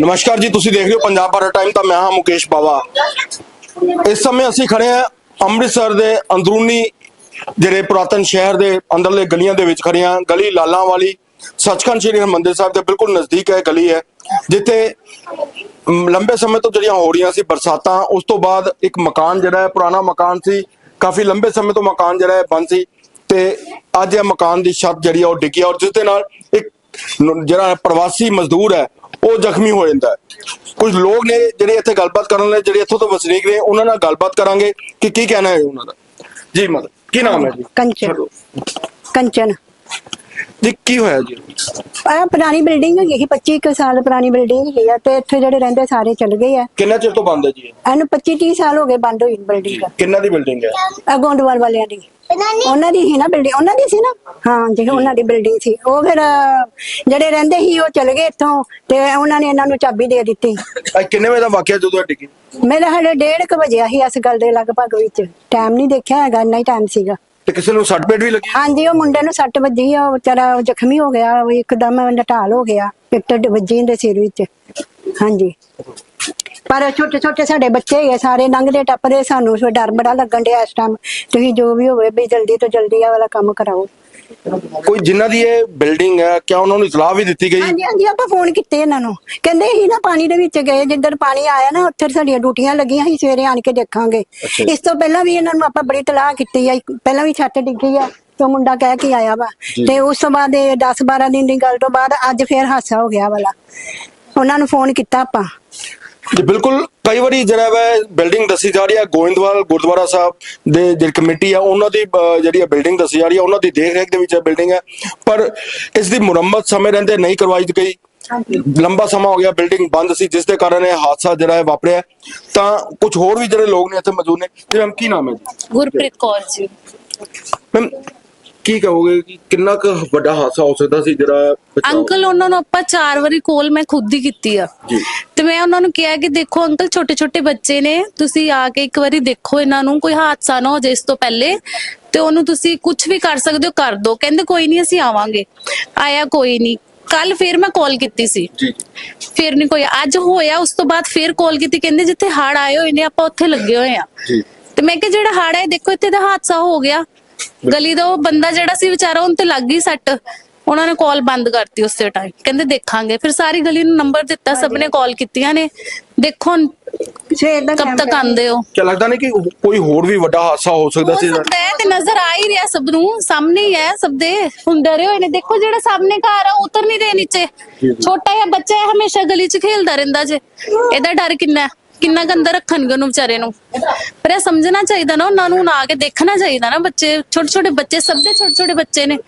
ਨਮਸਕਾਰ ਜੀ, ਤੁਸੀਂ ਦੇਖ ਰਹੇ ਹੋ ਪੰਜਾਬ ਭਾਰਤ ਟਾਈਮ, ਤਾਂ ਮੈਂ ਹਾਂ ਮੁਕੇਸ਼ ਬਾਵਾ। ਇਸ ਸਮੇਂ ਅਸੀਂ ਖੜੇ ਹਾਂ ਅੰਮ੍ਰਿਤਸਰ ਦੇ ਅੰਦਰੂਨੀ ਜਿਹੜੇ ਪੁਰਾਤਨ ਸ਼ਹਿਰ ਦੇ ਅੰਦਰਲੇ ਗਲੀਆਂ ਦੇ ਵਿੱਚ ਖੜੇ ਹਾਂ। ਗਲੀ ਲਾਲਾਂ ਵਾਲੀ, ਸੱਚਖੰਡ ਸ੍ਰੀ ਹਰਿਮੰਦਰ ਸਾਹਿਬ ਦੇ ਬਿਲਕੁਲ ਨਜ਼ਦੀਕ ਹੈ ਗਲੀ ਹੈ, ਜਿੱਥੇ ਲੰਬੇ ਸਮੇਂ ਤੋਂ ਜਿਹੜੀਆਂ ਹੋ ਰਹੀਆਂ ਸੀ ਬਰਸਾਤਾਂ, ਉਸ ਤੋਂ ਬਾਅਦ ਇੱਕ ਮਕਾਨ ਜਿਹੜਾ ਹੈ, ਪੁਰਾਣਾ ਮਕਾਨ ਸੀ, ਕਾਫੀ ਲੰਬੇ ਸਮੇਂ ਤੋਂ ਮਕਾਨ ਜਿਹੜਾ ਹੈ ਬੰਦ ਸੀ ਤੇ ਅੱਜ ਇਹ ਮਕਾਨ ਦੀ ਛੱਤ ਜਿਹੜੀ ਆ ਉਹ ਡਿੱਗੀ ਔਰ ਜਿਸ ਦੇ ਨਾਲ ਇੱਕ ਜਿਹੜਾ ਪ੍ਰਵਾਸੀ ਮਜ਼ਦੂਰ ਹੈ ਉਹ ਜ਼ਖਮੀ ਹੋ ਜਾਂਦਾ ਹੈ। ਕੁਝ ਲੋਕ ਨੇ ਜਿਹੜੇ ਇੱਥੇ ਗੱਲਬਾਤ ਕਰਨ ਲਈ ਜਿਹੜੇ ਇੱਥੋਂ ਤੋਂ ਵਸਨੀਕ ਨੇ ਉਹਨਾਂ ਨਾਲ ਗੱਲਬਾਤ ਕਰਾਂਗੇ ਕਿ ਕੀ ਕਹਿਣਾ ਹੈ ਉਹਨਾਂ ਦਾ। ਜੀ ਮਤਲਬ ਕੀ ਨਾਮ ਹੈ ਜੀ? ਕੰਚਨ। ਕੰਚਨ। ਜੀ ਕੀ ਹੋਇਆ ਜੀ? ਆ ਪੁਰਾਣੀ ਬਿਲਡਿੰਗ ਹੈਗੀ ਸੀ 25 ਕੁ ਸਾਲ ਪੁਰਾਣੀ ਬਿਲਡਿੰਗ ਹੈਗੀ ਆ ਤੇ ਇੱਥੇ ਜਿਹੜੇ ਰਹਿੰਦੇ ਸਾਰੇ ਚਲ ਗਏ ਆ। ਕਿੰਨਾ ਚਿਰ ਤੋਂ ਬੰਦ ਹੈ ਜੀ ਇਹ? ਇਹਨੂੰ 25 30 ਸਾਲ ਹੋ ਗਏ ਬੰਦ ਹੋਈ ਬਿਲਡਿੰਗ। ਕਿੰਨਾ ਦੀ ਬਿਲਡਿੰਗ ਹੈ? ਆ ਗੋਂਦਵਾਲ ਵਾਲਿਆਂ ਦੀ। ਉਹਨਾਂ ਦੀ ਸੀ ਨਾ ਬਿਲਡਿੰਗ ਉਹਨਾਂ ਦੀ ਸੀ ਨਾ? ਹਾਂ ਜੀ ਉਹਨਾਂ ਦੀ ਬਿਲਡਿੰਗ ਸੀ। ਉਹ ਫਿਰ ਅਹ, ਜਿਹੜੇ ਰਹਿੰਦੇ ਸੀ ਉਹ ਚਲੇ ਗਏ ਇੱਥੋਂ ਤੇ ਉਹਨਾਂ ਨੇ ਇਹਨਾਂ ਨੂੰ ਚਾਬੀ ਦੇ ਦਿੱਤੀ। ਅੱਜ ਕਿੰਨੇ ਵਜੇ ਦਾ ਵਾਕਿਆ ਜਦੋਂ ਡਿੱਗੀ ਮੇਰਾ ਹਲੇ ਡੇਢ ਕੁ ਵਜੇ ਸੀ ਇਸ ਗੱਲ ਦੇ ਲਗਭਗ ਵਿੱਚ। ਟਾਈਮ ਨਹੀਂ ਦੇਖਿਆ ਹੈਗਾ ਇੰਨਾ ਹੀ ਟਾਈਮ ਸੀਗਾ। ਤੇ ਕਿਸੇ ਨੂੰ ਸੱਟ ਪੇਟ ਵੀ ਲੱਗੀ? ਹਾਂਜੀ, ਉਹ ਮੁੰਡੇ ਨੂੰ ਸੱਟ ਵੱਜੀ ਆ ਉਹ ਵਿਚਾਰਾ ਉਹ ਜ਼ਖਮੀ ਹੋ ਗਿਆ, ਉਹ ਇੱਕਦਮ ਨਟਾਲ ਹੋ ਗਿਆ, ਪਿੱਟ ਵੱਜੀ ਦੇ ਸਿਰ ਵਿੱਚ। ਹਾਂਜੀ। ਪਰ ਛੋਟੇ ਛੋਟੇ ਸਾਡੇ ਬੱਚੇ ਹੈਗੇ ਸਾਰੇ ਲੰਘਦੇ ਟੱਪਦੇ ਸਾਨੂੰ ਸੋ ਡਰ ਬੜਾ ਲੱਗਣ ਡਿਆ ਇਸ ਟਾਈਮ ਤੁਸੀਂ ਜੋ ਵੀ ਹੋਵੇ, ਵੀ ਜਲਦੀ ਤੋਂ ਜਲਦੀ ਆ ਵਾਲਾ ਕੰਮ ਕਰਾਓ। ਕੋਈ ਜਿਨ੍ਹਾਂ ਦੀ ਇਹ ਬਿਲਡਿੰਗ ਹੈ ਕਿਆ ਉਹਨਾਂ ਨੂੰ ਇਤਲਾਹ ਵੀ ਦਿੱਤੀ ਗਈ? ਹਾਂਜੀ ਹਾਂਜੀ ਆਪਾਂ ਫੋਨ ਕੀਤੇ ਇਹਨਾਂ ਨੂੰ। ਕਹਿੰਦੇ ਸੀ ਨਾ ਪਾਣੀ ਦੇ ਵਿੱਚ ਗਏ ਜਿੱਧਰ ਪਾਣੀ ਆਇਆ ਨਾ ਉੱਥੇ ਸਾਡੀਆਂ ਡਿਊਟੀਆਂ ਲੱਗੀਆਂ ਸੀ ਸਵੇਰੇ ਆਣ ਕੇ ਦੇਖਾਂਗੇ। ਅੱਛਾ। ਇਸ ਤੋਂ ਪਹਿਲਾਂ ਵੀ ਇਹਨਾਂ ਨੂੰ ਆਪਾਂ ਬੜੀ ਤਲਾਹ ਕੀਤੀ ਆ ਪਹਿਲਾਂ ਵੀ ਛੱਤ ਡਿੱਗੀ ਆ ਤੇ ਮੁੰਡਾ ਕਹਿ ਕੇ ਆਇਆ ਵਾ। ਤੇ ਉਸ ਤੋਂ ਬਾਅਦ 10 12 ਦਿਨ ਦੀ ਗੱਲ ਤੋਂ ਬਾਅਦ ਅੱਜ ਫੇਰ ਹਾਦਸਾ ਹੋ ਗਿਆ ਵਾਲਾ। ਉਹਨਾਂ ਨੂੰ ਫੋਨ ਕੀਤਾ ਆਪਾਂ। ਜੀ ਬਿਲਕੁਲ। ਕਈ ਵਾਰੀ ਜਿਹੜਾ ਵਾ ਬਿਲਡਿੰਗ ਦੱਸੀ ਜਾ ਰਹੀ ਹੈ ਗੋਇੰਦਵਾਲ ਗੁਰਦੁਆਰਾ ਸਾਹਿਬ ਦੇ ਜਿਹੜੀ ਕਮੇਟੀ ਆ ਉਹਨਾਂ ਦੀ ਜਿਹੜੀ ਬਿਲਡਿੰਗ ਦੱਸੀ ਜਾ ਰਹੀ ਹੈ ਉਹਨਾਂ ਦੀ ਦੇਖ ਰੇਖ ਦੇ ਵਿੱਚ ਇਹ ਬਿਲਡਿੰਗ ਹੈ ਪਰ ਇਸ ਦੀ ਮੁਰੰਮਤ ਸਮੇਂ ਰਹਿੰਦੇ ਨਹੀਂ ਕਰਵਾਈ ਗਈ। ਲੰਬਾ ਸਮਾਂ ਹੋ ਗਿਆ ਬਿਲਡਿੰਗ ਬੰਦ ਸੀ ਜਿਸ ਦੇ ਕਾਰਨ ਇਹ ਹਾਦਸਾ ਜਿਹੜਾ ਹੈ ਵਾਪਰਿਆ। ਤਾਂ ਕੁਝ ਹੋਰ ਵੀ ਜਿਹੜੇ ਲੋਕ ਨੇ ਇੱਥੇ ਮੌਜੂਦ ਨੇ। ਜੀ ਮੈਮ ਕੀ ਨਾਮ ਹੈ ਜੀ? ਗੁਰਪ੍ਰੀਤ ਕੌਰ ਜੀ। ਮੈਮ ਕੀ ਕਹੋਗੇ ਕਿ ਕਿੰਨਾ ਕੁ ਵੱਡਾ ਹਾਦਸਾ ਹੋ ਸਕਦਾ ਸੀ ਜਿਹੜਾ ਬਚਾਓ- ਅੰਕਲ ਉਹਨਾਂ ਨੂੰ ਆਪਾਂ ਚਾਰ ਵਾਰੀ ਕੋਲ ਮੈਂ ਖੁਦ ਹੀ ਕੀਤੀ ਆ। ਜੀ। ਤੇ ਮੈਂ ਉਹਨਾਂ ਨੂੰ ਕਿਹਾ ਕਿ ਦੇਖੋ ਅੰਕਲ ਛੋਟੇ ਛੋਟੇ ਬੱਚੇ ਨੇ ਤੁਸੀਂ ਆ ਕੇ ਇੱਕ ਵਾਰੀ ਦੇਖੋ ਇਹਨਾਂ ਨੂੰ ਕੋਈ ਹਾਦਸਾ ਨਾ ਹੋ ਜਾਏ ਇਸ ਤੋਂ ਪਹਿਲੇ ਤੇ ਉਹਨੂੰ ਤੁਸੀਂ ਕੁਝ ਵੀ ਕਰ ਸਕਦੇ ਹੋ ਕਰ ਦਿਓ ਕਹਿੰਦੇ ਕੋਈ ਨਹੀਂ ਅਸੀਂ ਆਵਾਂਗੇ। ਆਇਆ ਕੋਈ ਨਹੀਂ ਕੱਲ ਫਿਰ ਮੈਂ ਕਾਲ ਕੀਤੀ ਸੀ। ਜੀ। ਫਿਰ ਨਹੀਂ ਕੋਈ ਅੱਜ ਹੋਇਆ ਉਸ ਤੋਂ ਬਾਅਦ ਫਿਰ ਕਾਲ ਕੀਤੀ। ਕਹਿੰਦੇ ਜਿੱਥੇ ਹੜ ਆਏ ਹੋਏ ਨੇ ਆਪਾਂ ਉੱਥੇ ਲੱਗੇ ਹੋਏ ਆ। ਜੀ। ਤੇ ਮੈਂ ਕਿਹਾ ਜਿਹੜਾ ਹੜ ਹੈ ਦੇਖੋ ਇੱਥੇ ਤਾਂ ਹਾਦਸਾ ਹੋ ਗਿਆ। ਗਲੀ ਦਾ ਉਹ ਬੰਦਾ ਜਿਹੜਾ ਸੀ ਵਿਚਾਰਾ ਉਹਨ ਤੇ ਲੱਗ ਗਈ ਸੱਟ। ਉਹਨਾਂ ਨੇ ਕਾਲ ਬੰਦ ਕਰਤੀ ਉਸੇ ਟਾਈਮ ਕਹਿੰਦੇ ਦੇਖਾਂਗੇ। ਫਿਰ ਸਾਰੀ ਗਲੀ ਨੂੰ ਨੰਬਰ ਦਿੱਤਾ ਸਭ ਨੇ ਕਾਲ ਕੀਤੀਆਂ ਨੇ। ਦੇਖੋ ਹੁਣ ਸਵੇਰ ਦਾ ਕਬ ਤੱਕ ਆਂਦੇ ਹੋ? ਕੀ ਲੱਗਦਾ ਨਹੀਂ ਕਿ ਕੋਈ ਹੋਰ ਵੀ ਵੱਡਾ ਹਾਦਸਾ ਹੋ ਸਕਦਾ ਹੋ ਸੀ ਸਕਦਾ ਹੈ ਤੇ ਨਜ਼ਰ ਆ ਹੀ ਰਿਹਾ ਸਭ ਨੂੰ। ਸਾਹਮਣੇ ਹੀ ਹੈ ਸਭ ਦੇ। ਹੁਣ ਡਰੇ ਹੋਏ ਨੇ। ਦੇਖੋ ਜਿਹੜਾ ਸਾਹਮਣੇ ਘਰ ਆ ਉਹ ਉਤਰ ਨਹੀਂ ਰਹੇ ਨੀਚੇ। ਛੋਟਾ ਜਿਹਾ ਬੱਚਾ ਹੈ ਹਮੇਸ਼ਾ ਗਲੀ 'ਚ ਖੇਲਦਾ ਰਹਿੰਦਾ ਜੇ। ਇਹਦਾ ਡਰ ਕਿੰਨਾ ਹੈ? ਕਿੰਨਾ ਕੁ ਅੰਦਰ ਰੱਖਣਗੇ ਉਹਨੂੰ ਵਿਚਾਰੇ ਨੂੰ? ਪਰ ਇਹ ਸਮਝਣਾ ਚਾਹੀਦਾ ਨਾ ਉਹਨਾਂ ਨੂੰ ਹੁਣ ਆ ਕੇ ਦੇਖਣਾ ਚਾਹੀਦਾ ਨਾ ਬੱਚੇ ਛੋਟੇ ਛੋਟੇ ਬੱਚੇ ਸਭ ਦੇ ਛੋਟੇ ਛੋਟੇ ਬੱਚੇ ਨੇ।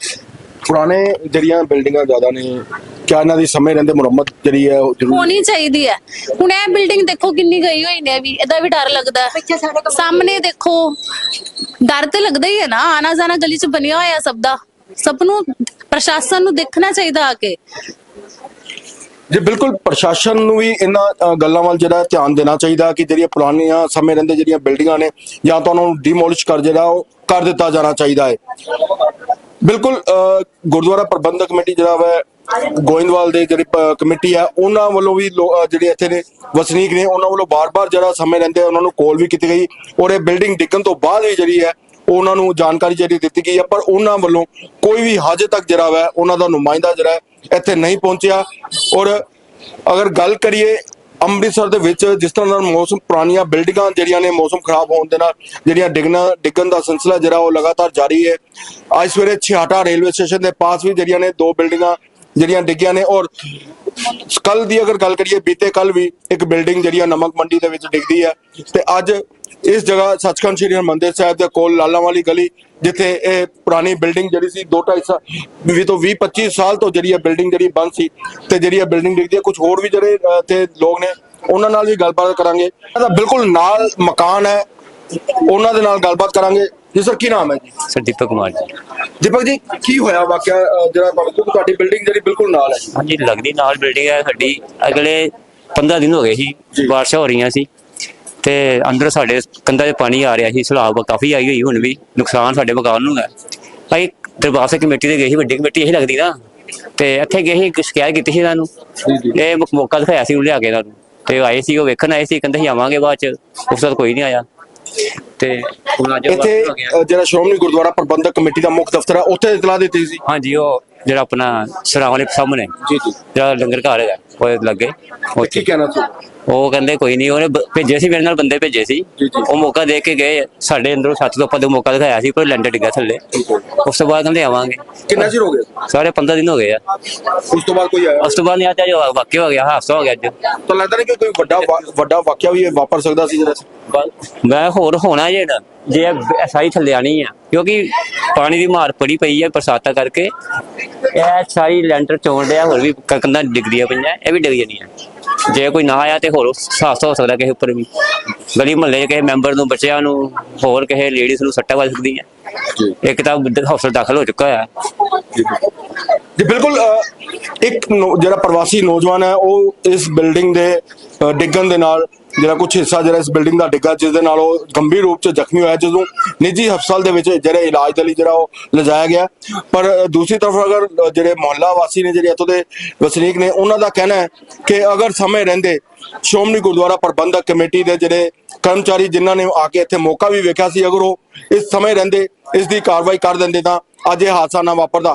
ਪੁਰਾਣੇ ਜਿਹੜੀਆਂ ਬਿਲਡਿੰਗਾਂ ਜ਼ਿਆਦਾ ਨੇ ਕਿਆ ਇਹਨਾਂ ਦੀ ਸਮੇਂ ਰਹਿੰਦੇ ਮੁਰੰਮਤ ਜਿਹੜੀ ਹੈ ਉਹ ਜ਼ਰੂਰ ਹੋਣੀ ਚਾਹੀਦੀ ਹੈ। ਹੁਣ ਇਹ ਬਿਲਡਿੰਗ ਦੇਖੋ ਕਿੰਨੀ ਗਈ ਹੋਈ ਨੇ ਵੀ ਇਹਦਾ ਵੀ ਡਰ ਲੱਗਦਾ। ਹੈ ਸਾਹਮਣੇ ਦੇਖੋ ਡਰ ਤੇ ਲੱਗਦਾ ਹੀ ਹੈ ਨਾ ਆਣਾ ਜਾਣਾ ਗਲੀ 'ਚ ਬਣਿਆ ਹੋਇਆ ਸਭ ਦਾ। ਸਭ ਨੂੰ ਪ੍ਰਸ਼ਾਸਨ ਨੂੰ ਦੇਖਣਾ ਚਾਹੀਦਾ ਆ ਕੇ। ਜੀ, ਬਿਲਕੁਲ ਪ੍ਰਸ਼ਾਸਨ ਨੂੰ ਵੀ ਇਹਨਾਂ ਗੱਲਾਂ ਵੱਲ ਜਿਹੜਾ ਧਿਆਨ ਦੇਣਾ ਚਾਹੀਦਾ ਕਿ ਜਿਹੜੀਆਂ ਪੁਰਾਣੀਆਂ ਸਮੇਂ ਰਹਿੰਦੇ ਜਿਹੜੀਆਂ ਬਿਲਡਿੰਗਾਂ ਨੇ, ਜਾਂ ਤਾਂ ਉਹਨਾਂ ਨੂੰ ਡਿਮੋਲਿਸ਼ ਕਰ ਜਿਹੜਾ ਉਹ ਕਰ ਦਿੱਤਾ ਜਾਣਾ ਚਾਹੀਦਾ ਹੈ। ਬਿਲਕੁਲ ਗੁਰਦੁਆਰਾ ਪ੍ਰਬੰਧਕ ਕਮੇਟੀ ਜਿਹੜਾ ਵਾ, ਗੋਇੰਦਵਾਲ ਦੇ ਜਿਹੜੀ ਕਮੇਟੀ ਆ ਉਹਨਾਂ ਵੱਲੋਂ ਵੀ ਲੋ- ਜਿਹੜੇ ਇੱਥੇ ਨੇ ਵਸਨੀਕ ਨੇ, ਉਹਨਾਂ ਵੱਲੋਂ ਬਾਰ-ਬਾਰ ਜਿਹੜਾ ਸਮੇਂ ਰਹਿੰਦੇ ਉਹਨਾਂ ਨੂੰ ਕਾਲ ਵੀ ਕੀਤੀ ਗਈ ਔਰ ਇਹ ਬਿਲਡਿੰਗ ਡਿੱਗਣ ਤੋਂ ਬਾਅਦ ਵੀ ਜਿਹੜੀ ਹੈ, ਉਹਨਾਂ ਨੂੰ ਜਾਣਕਾਰੀ ਜਿਹੜੀ ਦਿੱਤੀ ਗਈ ਹੈ, ਪਰ ਉਹਨਾਂ ਵੱਲੋਂ ਕੋਈ ਵੀ ਹਜੇ ਤੱਕ ਜਿਹੜਾ ਵਾ, ਉਹਨਾਂ ਦਾ ਨੁਮਾਇੰਦਾ ਜਿਹੜਾ ਹੈ ਇੱਥੇ ਨਹੀਂ ਪਹੁੰਚਿਆ। ਔਰ ਅਗਰ ਗੱਲ ਕਰੀਏ ਅੰਮ੍ਰਿਤਸਰ ਦੇ ਵਿੱਚ ਜਿਸ ਤਰ੍ਹਾਂ ਨਾਲ ਮੌਸਮ ਪੁਰਾਣੀਆਂ ਬਿਲਡਿੰਗਾਂ ਜਿਹੜੀਆਂ ਨੇ ਮੌਸਮ ਖਰਾਬ ਹੋਣ ਦੇ ਨਾਲ ਜਿਹੜੀਆਂ ਡਿੱਗਣਾ ਡਿੱਗਣ ਦਾ ਸਿਲਸਿਲਾ ਜਿਹੜਾ ਉਹ ਲਗਾਤਾਰ ਜਾਰੀ ਹੈ। ਅੱਜ ਸਵੇਰੇ ਛਿਆਟਾ ਰੇਲਵੇ ਸਟੇਸ਼ਨ ਦੇ ਪਾਸ ਵੀ ਜਿਹੜੀਆਂ ਨੇ ਦੋ ਬਿਲਡਿੰਗਾਂ ਜਿਹੜੀਆਂ ਡਿੱਗੀਆਂ ਨੇ ਔਰ ਕੱਲ ਦੀ ਅਗਰ ਗੱਲ ਕਰੀਏ ਬੀਤੇ ਕੱਲ ਵੀ ਇੱਕ ਬਿਲਡਿੰਗ ਜਿਹੜੀ ਆ ਨਮਕ ਮੰਡੀ ਦੇ ਵਿੱਚ ਡਿੱਗਦੀ ਹੈ। ਤੇ ਅੱਜ ਇਸ ਜਗ੍ਹਾ ਸੱਚਖੰਡ ਸ੍ਰੀ ਹਰਿਮੰਦਰ ਸਾਹਿਬ ਦੇ ਕੋਲ ਲਾਲਾਂ ਵਾਲੀ ਗਲੀ ਜਿੱਥੇ ਇਹ ਪੁਰਾਣੀ ਬਿਲਡਿੰਗ ਜਿਹੜੀ ਸੀ 2.5 ਸਾਲ ਵੀ ਤੋਂ 20 25 ਸਾਲ ਤੋਂ ਜਿਹੜੀ ਇਹ ਬਿਲਡਿੰਗ ਜਿਹੜੀ ਬੰਦ ਸੀ ਤੇ ਜਿਹੜੀ ਇਹ ਬਿਲਡਿੰਗ ਡਿੱਗਦੀ ਹੈ ਕੁਝ ਹੋਰ ਵੀ ਜਿਹੜੇ ਇੱਥੇ ਲੋਕ ਨੇ ਉਹਨਾਂ ਨਾਲ ਵੀ ਗੱਲਬਾਤ ਕਰਾਂਗੇ। ਇਹਦਾ ਬਿਲਕੁਲ ਨਾਲ ਮਕਾਨ ਹੈ ਉਹਨਾਂ ਦੇ ਨਾਲ ਗੱਲਬਾਤ ਕਰਾਂਗੇ। ਜੀ ਸਰ ਕੀ ਨਾਮ ਹੈ ਜੀ? ਸਰ ਦੀਪਕ ਕੁਮਾਰ ਜੀ। ਦੀਪਕ ਜੀ ਕੀ ਹੋਇਆ ਵਾਕਿਆ ਜਿਹੜਾ ਤੁਹਾਡੇ ਬਿਲਡਿੰਗ ਜਿਹੜੀ ਬਿਲਕੁਲ ਨਾਲ ਹੈ? ਜੀ ਹਾਂਜੀ ਲੱਗਦੀ ਨਾਲ ਬਿਲਡਿੰਗ ਹੈ ਸਾਡੀ। ਅਗਲੇ 15 ਦਿਨ ਹੋ ਗਏ ਸੀ। ਬਾਰਿਸ਼ਾਂ ਹੋ ਰਹੀਆਂ ਸੀ। ਤੇ ਅੰਦਰ ਸਾਡੇ ਕੰਧਾਂ 'ਚ ਪਾਣੀ ਆ ਰਿਹਾ ਸੀ ਸਲਾਬ ਕਾਫੀ ਆਈ ਹੋਈ ਹੁਣ ਵੀ ਨੁਕਸਾਨ ਸਾਡੇ ਮਕਾਨ ਨੂੰ ਹੈ। ਭਾਈ ਦਰਬਾਰ ਸਾਹਿਬ ਕਮੇਟੀ ਦੇ ਗਏ ਸੀ ਵੱਡੀ ਕਮੇਟੀ ਇਹੀ ਲੱਗਦੀ ਨਾ। ਤੇ ਇੱਥੇ ਗਏ ਸੀ ਸ਼ਿਕਾਇਤ ਕੀਤੀ ਸੀ ਇਹਨਾਂ ਨੂੰ। ਇਹ ਮੌਕਾ ਦਿਖਾਇਆ ਸੀ ਉਹ ਲਿਆ ਕੇ ਇਹਨਾਂ ਨੂੰ। ਤੇ ਉਹ ਆਏ ਸੀ ਉਹ ਵੇਖਣ ਆਏ ਸੀ ਕਹਿੰਦੇ ਸੀ ਆਵਾਂਗੇ ਬਾਅਦ ਚ ਉਸ ਤੋਂ ਕੋਈ ਨਹੀਂ ਆਇਆ। ਤੇ ਹੁਣ ਅੱਜ ਇੱਥੇ ਜਿਹੜਾ ਸ਼੍ਰੋਮਣੀ ਗੁਰਦੁਆਰਾ ਪ੍ਰਬੰਧਕ ਕਮੇਟੀ ਦਾ ਮੁੱਖ ਦਫ਼ਤਰ ਹੈ ਉੱਥੇ ਇਤਲਾਹ ਦਿੱਤੀ ਸੀ। ਹਾਂਜੀ ਉਹ ਜਿਹੜਾ ਆਪਣਾ ਸਰਾਵਾਂ ਦੇ ਸਾਹਮਣੇ ਜੀ ਜੀ। ਜਿਹੜਾ ਲੰਗਰ ਘਰ ਹੈਗਾ ਉਹ ਲੱਗੇ। ਕੀ ਉੱਥੇ ਕਹਿਣਾ ਸੀ? ਉਹ ਕਹਿੰਦੇ ਕੋਈ ਨਹੀਂ ਉਹਨੇ ਬ- ਭੇਜੇ ਸੀ ਮੇਰੇ ਨਾਲ ਬੰਦੇ ਭੇਜੇ ਸੀ। ਉਹ ਮੌਕਾ ਦੇ ਕੇ ਗਏ ਸਾਡੇ ਅੰਦਰੋਂ ਛੱਤ ਤੋਂ ਦੇ ਮੌਕਾ ਦਿਖਾਇਆ ਸੀ ਪਰ ਲੈਂਟਰ ਡਿੱਗਾ ਥੱਲੇ। ਉਸ ਤੋਂ ਬਾਅਦ ਕਹਿੰਦੇ ਆਵਾਂਗੇ। ਕਿੰਨਾ ਚਿਰ ਹੋ ਗਿਆ? ਸਾਰੇ 15 ਦਿਨ ਹੋ ਗਏ ਆ। ਉਸ ਤੋਂ ਬਾਅਦ ਕੋਈ ਆਇਆ? ਉਸ ਤੋਂ ਬਾਅਦ ਨਹੀਂ ਅੱਜ ਜੋ ਵਾਕਿਆ ਹੋ ਗਿਆ ਹਾਦਸਾ ਹੋ ਗਿਆ ਅੱਜ। ਤਾਂ ਲੱਗਦਾ ਨਹੀਂ ਕਿ ਕੋਈ ਵੱਡਾ ਵਾ- ਵੱਡਾ ਵਾਕਿਆ ਵੀ ਇਹ ਵਾਪਰ ਸਕਦਾ ਸੀ ਜਿਹੜਾ ਮੈਂ ਹੋਰ ਹੋਣਾ ਜੇ ਨਾ ਜੇ ਸਾਰੀ ਥੱਲੇ ਆਣੀ ਆ ਕਿਉਂਕਿ ਪਾਣੀ ਦੀ ਮਾਰ ਪੜੀ ਪਈ ਹੈ ਬਰਸਾਤਾਂ ਕਰਕੇ। ਇਹ ਸਾਰੀ ਲੈਂਟਰ ਚੋਣ ਰਿਹਾ ਹੋਰ ਵੀ ਕ- ਕੰਧਾਂ ਡਿੱਗਦੀਆਂ ਪਈਆਂ ਇਹ ਵੀ ਡਿੱਗ ਜਾਣੀਆਂ ਜੇ ਕੋਈ ਨਾ ਆਇਆ ਤੇ ਹੋਰ ਹਾਦਸਾ ਹੋ ਸਕਦਾ ਕਿਸੇ ਉੱਪਰ ਵੀ। ਗਲੀ ਮੁਹੱਲੇ ਕਿਸੇ ਮੈਂਬਰ ਨੂੰ ਬੱਚਿਆਂ ਨੂੰ ਹੋਰ ਕਿਸੇ ਲੇਡੀਜ਼ ਨੂੰ ਸੱਟਾਂ ਵੱਜ ਸਕਦੀਆਂ। ਇੱਕ ਤਾਂ ਹਸਪਤਾਲ ਦਾਖਲ ਹੋ ਚੁੱਕਾ ਹੈ ਜੀ ਬਿਲਕੁਲ ਇੱਕ ਜਿਹੜਾ ਪ੍ਰਵਾਸੀ ਨੌਜਵਾਨ ਹੈ ਉਹ ਇਸ ਬਿਲਡਿੰਗ ਦੇ ਡਿੱਗਣ ਦੇ ਨਾਲ ਜਿਹੜਾ ਕੁਝ ਹਿੱਸਾ ਜਿਹੜਾ ਇਸ ਬਿਲਡਿੰਗ ਦਾ ਡਿੱਗਾ ਜਿਸ ਦੇ ਨਾਲ ਉਹ ਗੰਭੀਰ ਰੂਪ 'ਚ ਜ਼ਖਮੀ ਹੋਇਆ ਜਦੋਂ ਨਿੱਜੀ ਹਸਪਤਾਲ ਦੇ ਵਿੱਚ ਜਿਹੜੇ ਇਲਾਜ ਦੇ ਲਈ ਜਿਹੜਾ ਉਹ ਲਿਜਾਇਆ ਗਿਆ। ਪਰ ਦੂਸਰੀ ਤਰਫ ਅਗਰ ਜਿਹੜੇ ਮੁਹੱਲਾ ਵਾਸੀ ਨੇ, ਜਿਹੜੇ ਇੱਥੋਂ ਦੇ ਵਸਨੀਕ ਨੇ, ਉਹਨਾਂ ਦਾ ਕਹਿਣਾ ਹੈ ਕਿ ਅਗਰ ਸਮੇਂ ਰਹਿੰਦੇ, ਸ਼੍ਰੋਮਣੀ ਗੁਰਦੁਆਰਾ ਪ੍ਰਬੰਧਕ ਕਮੇਟੀ ਦੇ ਜਿਹੜੇ ਕਰਮਚਾਰੀ ਜਿਨ੍ਹਾਂ ਨੇ ਆ ਕੇ ਇੱਥੇ ਮੌਕਾ ਵੀ ਵੇਖਿਆ ਸੀ, ਅਗਰ ਉਹ ਇਸ ਸਮੇਂ ਰਹਿੰਦੇ ਇਸ ਦੀ ਕਾਰਵਾਈ ਕਰ ਦਿੰਦੇ ਤਾਂ ਅੱਜ ਇਹ ਹਾਦਸਾ ਨਾ ਵਾਪਰਦਾ।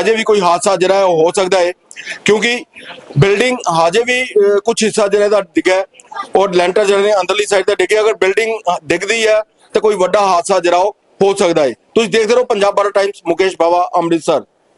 ਹਜੇ ਵੀ ਕੋਈ ਹਾਦਸਾ ਜਿਹੜਾ ਹੈ, ਉਹ ਹੋ ਸਕਦਾ ਹੈ। ਕਿਉਂਕਿ ਬਿਲਡਿੰਗ ਹਜੇ ਵੀ ਕੁਝ ਹਿੱਸਾ ਜਿਹੜਾ ਦਾ ਡਿੱਗਾ ਔਰ ਲੈਂਟਰ ਜਿਹੜੇ ਨੇ, ਅੰਦਰਲੀ ਸਾਈਡ ਦਾ ਡਿੱਗੇ ਅਗਰ ਬਿਲਡਿੰਗ ਡਿੱਗਦੀ ਹੈ, ਤਾਂ ਕੋਈ ਵੱਡਾ ਹਾਦਸਾ ਜਿਹੜਾ ਉਹ ਹੋ ਸਕਦਾ ਹੈ। ਤੁਸੀਂ ਦੇਖਦੇ ਰਹੋ ਪੰਜਾਬ ਬਾਰਾ ਟਾਈਮਸ ਮੁਕੇਸ਼ ਬਾਵਾ, ਅੰਮ੍ਰਿਤਸਰ।